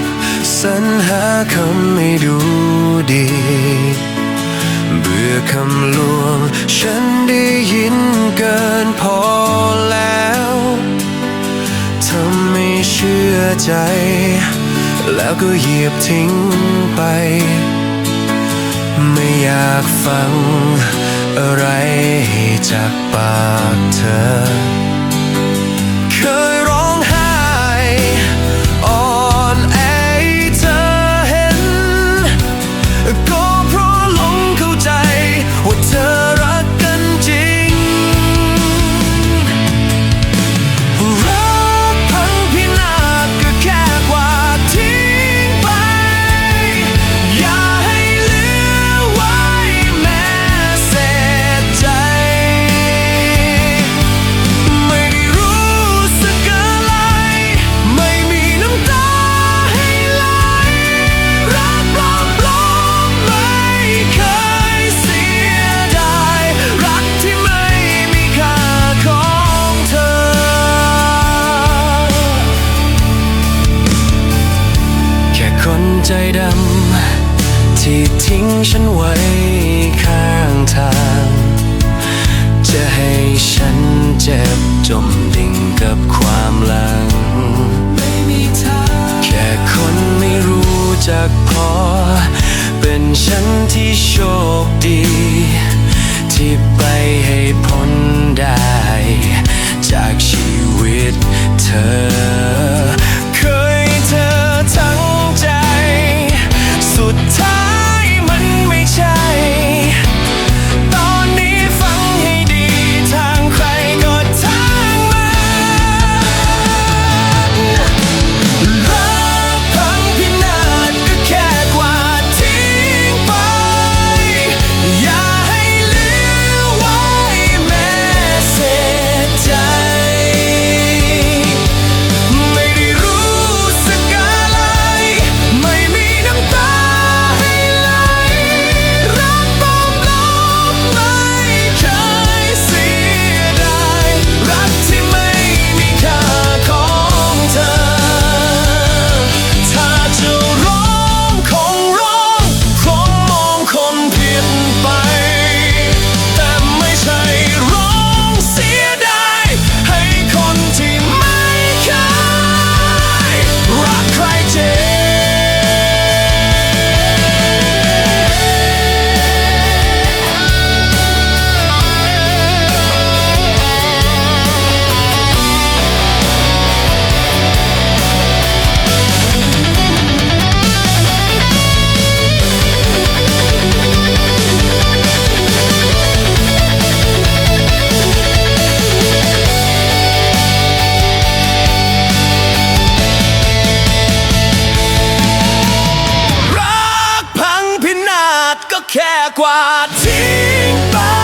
บสรรหาคำไม่ดูดี เบื่อคำลวง ฉันได้ยินเกินพอแล้วทำไม่เชื่อใจ แล้วก็เหยียบทิ้งไป ไม่อยากฟังอะไรจากปากเธอ ใจดำ ที่ทิ้งฉันไว้ข้างทาง จะให้ฉันเจ็บจมดิ่งกับความหลัง แค่คนไม่รู้จักพอ เป็นฉันที่โชค ก็แค่กว่าทิ้งไป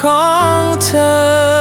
ของเธอ